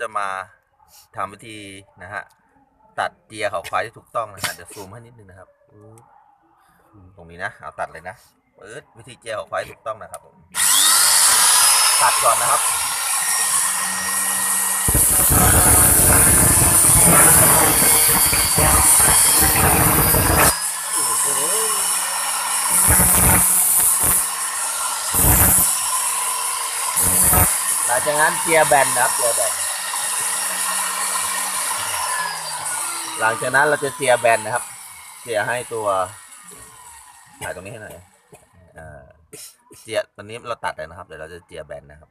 จะมาทำวิธีนะฮะตัดเจียเขาควายที่ถูกต้องนะฮะเดี๋ยวซูมให้นิดนึงนะครับตรงนี้นะเอาตัดเลยนะปื๊ดวิธีเจียเขาควายถูกต้องนะครับผมตัดก่อนนะครับหลังจากนั้นเจียแบนนะครับเจียแบน หลังจากนั้นเราจะเจียแบนนะครับ เจียให้ตัวถ่ายตรงนี้ให้หน่อยเสียตอนนี้เราตัดเลยนะครับ เดี๋ยวเราจะเจียแบนนะครับ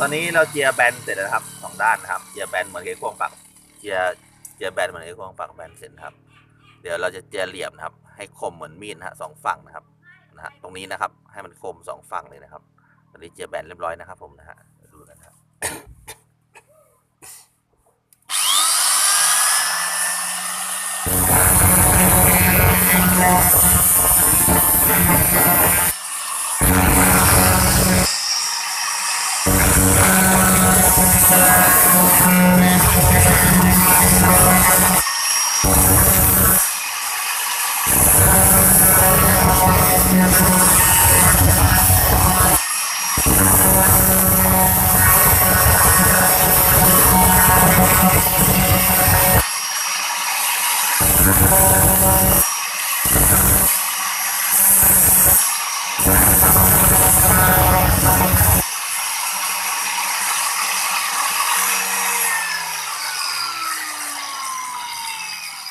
ตอนนี้เราเจียแบนเสร็จแล้วนะครับสองด้านนะครับเจียแบนเหมือนไอ้ควงปักเจียเจียแบนเหมือนไอ้ควงปักแบนเสร็จครับ เดี๋ยวเราจะเจียเหลี่ยมนะครับ ให้คมเหมือนมีดนะฮะสองฝั่งนะครับนะฮะตรงนี้นะครับ ให้มันคมสองฝั่งเลยนะครับตอนนี้เจียแบนเรียบร้อยนะครับ ผมนะฮะดูกันนะครับ โ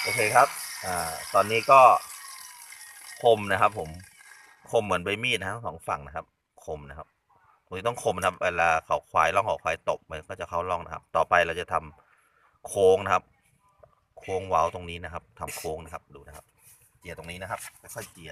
อเคครับ อ่าตอนนี้ก็คมนะครับ ผมคมเหมือนใบมีดนะครับสองฝั่งนะครับ คมนะครับตรงนี้ต้องคมนะครับเวลาเขาควายล่องเขาควายตกมันก็จะเข้าล่องนะครับ ต่อไปเราจะทำโค้งนะครับ โค้งเว้าตรงนี้นะครับทำโค้งนะครับดูนะครับเจียตรงนี้นะครับค่อยๆเจีย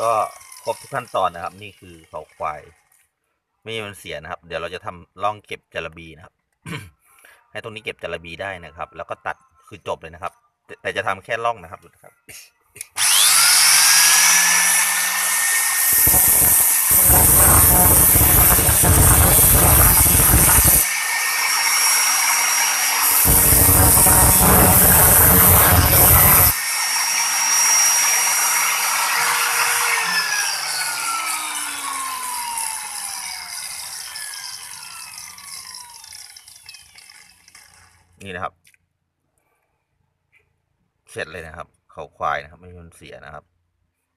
ก็ครบทุกขั้นตอนนะครับ นี่คือเขาควาย ไม่มีมันเสียนะครับ เดี๋ยวเราจะทำร่องเก็บจระบีนะครับ ให้ตรงนี้เก็บจระบีได้นะครับ แล้วก็ตัดคือจบเลยนะครับ แต่จะทำแค่ร่องนะครับดูนะครับ นี่นะครับ เสร็จเลยนะครับ เขาควายนะครับ ไม่มันเสียนะครับ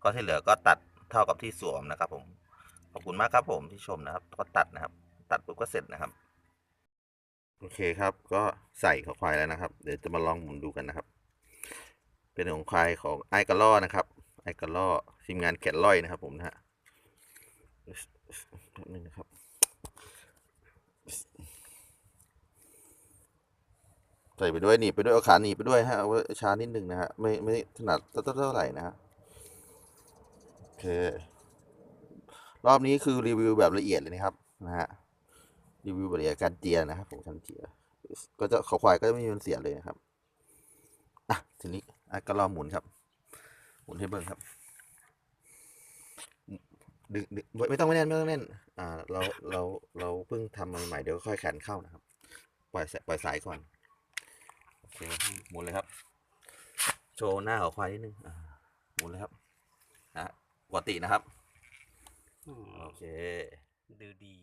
ก็ที่เหลือก็ตัดเท่ากับที่สวมนะครับ ผมขอบคุณมากครับ ผมที่ชมนะครับ ก็ตัดนะครับ ตัดปุ๊บก็เสร็จนะครับ โอเคครับ ก็ใส่เขาควายแล้วนะครับ เดี๋ยวจะมาลองหมุนดูกันนะครับ เป็นของควายของไอ้กระล่อนะครับ ไอ้กระล่อทีมงานแกะล่อยนะครับ ผมนะฮะแป๊บนึงนะครับ ใส่ไปด้วยหนีไปด้วยเอาขาหนีไปด้วยฮะเอาไว้ช้านิดหนึ่งนะฮะไม่ไม่ถนัดเท่าเท่าไหร่นะฮะโอเครอบนี้คือรีวิวแบบละเอียดเลยนะครับนะฮะรีวิวแบบละเอียดการเจียนะครับผมการเจียก็จะเขาควายก็จะไม่มีมันเสียเลยนะครับอะทีนี้อะก็ลองหมุนครับ หมุนให้เบิ่งครับดึงดึงไม่ต้องไม่แน่นไม่ต้องแน่น อ่า เรา เรา เราเพิ่งทำมาใหม่เดี๋ยวค่อยแขนเข้านะครับ ปล่อยสายปล่อยสายก่อน เคหมุนเลยครับ โชว์หน้าของควายนิดนึงอ่าหมุนเลยครับนะฮะปกตินะครับ โอเค ดูดี